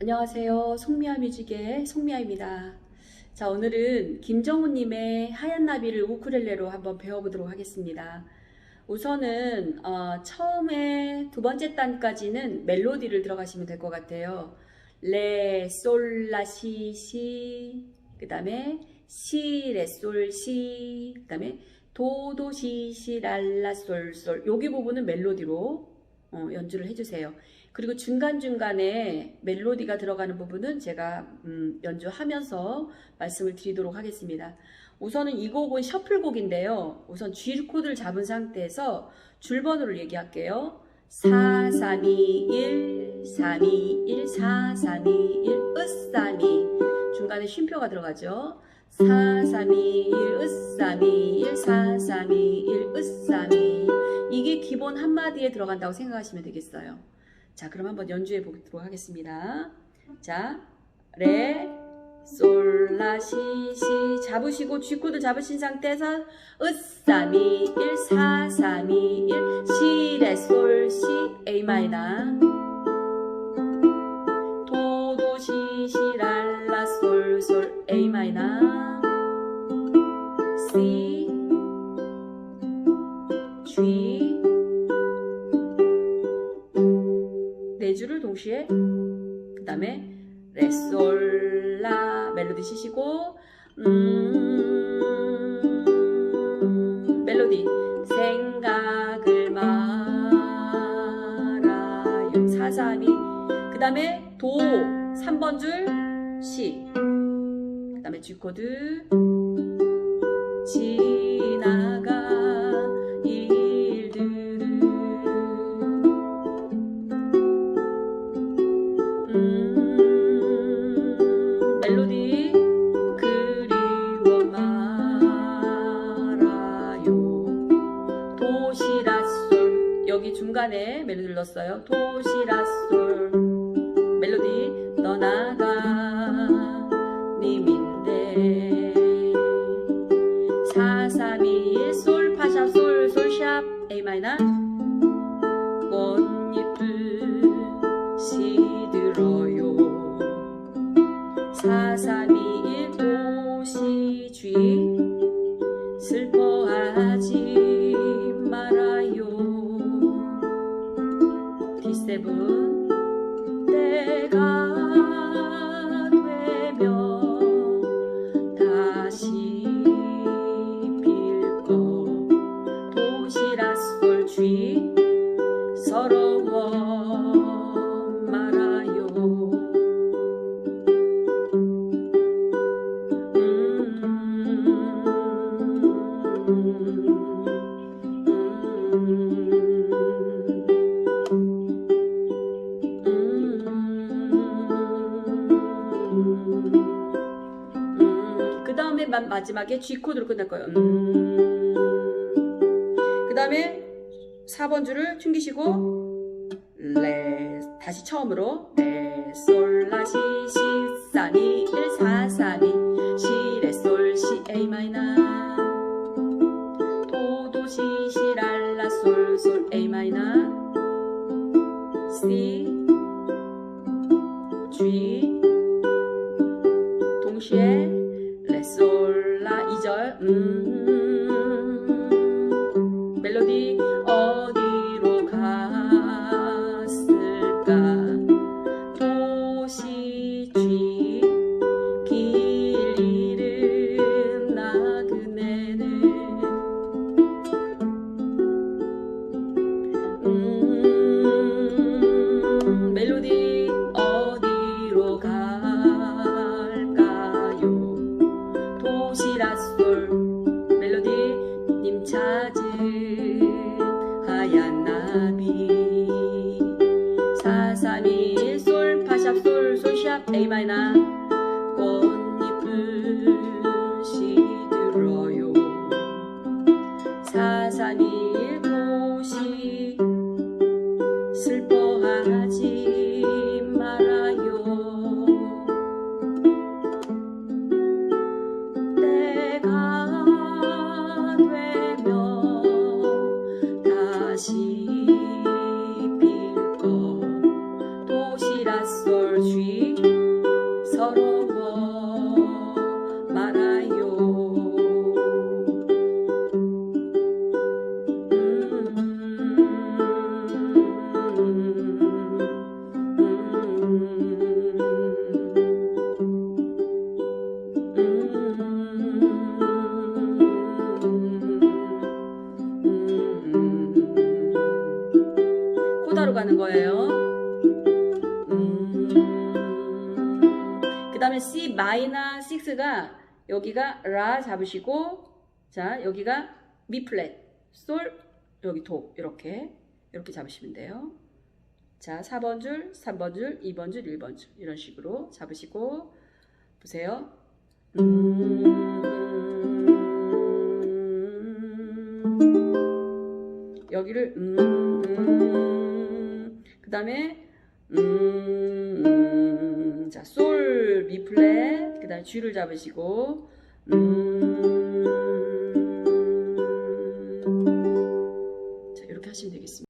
안녕하세요. 송미아 뮤직의 송미아입니다. 자, 오늘은 김정우님의 하얀 나비를 우쿨렐레로 한번 배워보도록 하겠습니다. 우선은 어, 처음에 두 번째 단까지는 멜로디를 들어가시면 될 것 같아요. 레, 솔, 라, 시, 시, 그 다음에 시, 레, 솔, 시, 그 다음에 도, 도, 시, 시, 랄 라, 솔, 솔. 여기 부분은 멜로디로 어, 연주를 해주세요. 그리고 중간중간에 멜로디가 들어가는 부분은 제가 음, 연주하면서 말씀을 드리도록 하겠습니다. 우선은 이 곡은 셔플곡인데요. 우선 G 코드를 잡은 상태에서 줄번호를 얘기할게요. 4, 3, 2, 1, 3, 2, 1, 4, 3, 2, 1, 으, 3, 2. 중간에 쉼표가 들어가죠. 4, 3, 2, 1, 으, 3, 2, 1, 4, 3, 2, 1, 으, 3, 2. 이게 기본 한마디에 들어간다고 생각하시면 되겠어요. 자, 그럼 한번 연주해 보도록 하겠습니다. 자, 레, 솔, 라, 시, 시. 잡으시고 G 코드 잡으신 상태에서 으, 3, 2, 1, 4, 3, 2, 1, 시, 레, 솔, 시, A 마이너 도, 도, 시, 시, 랄, 라, 솔, 솔, A 마이너 C, 동시에 그 다음에 레솔라 멜로디 치시고 음, 멜로디 생각을 말아요. 사삼이. 그 다음에 도 3번 줄 시 그 다음에 G 코드 지 여기 중간에 멜로디를 넣었어요. 도시라솔 멜로디 떠나가 님인데. 4, 3, 2, 1, 솔, 파샵, 솔, 솔샵, A 마이너. 꽃잎은 시들어요. 4, 3, 2, D7 때가 그 다음에 마지막에 G 코드로 끝날 거예요. 그 다음에 4번 줄을 튕기시고 레 다시 처음으로. 레 솔라 시 시 사미 1 4 3 2 시레 솔 시 A 마이너. 도도 시 시 랄라 솔 솔 A 마이너. C G 4, 3, 2, 1 솔, 파샵, 솔, 솔샵, A 마이너. 꽃잎은 시들어요. 4, 3, 2, 1 도시 코다로 가는 거예요. 그 다음에 C 마이너 6가 여기가 라 잡으시고 자 여기가 미 플랫 솔 여기 도 이렇게 이렇게 잡으시면 돼요. 자 4번 줄, 3번 줄, 2번 줄, 1번 줄 이런 식으로 잡으시고 보세요. 음, 여기를 음, 음, 그 다음에 음, 자, 솔, 미 플랫, 그 다음에 G를 잡으시고, 음,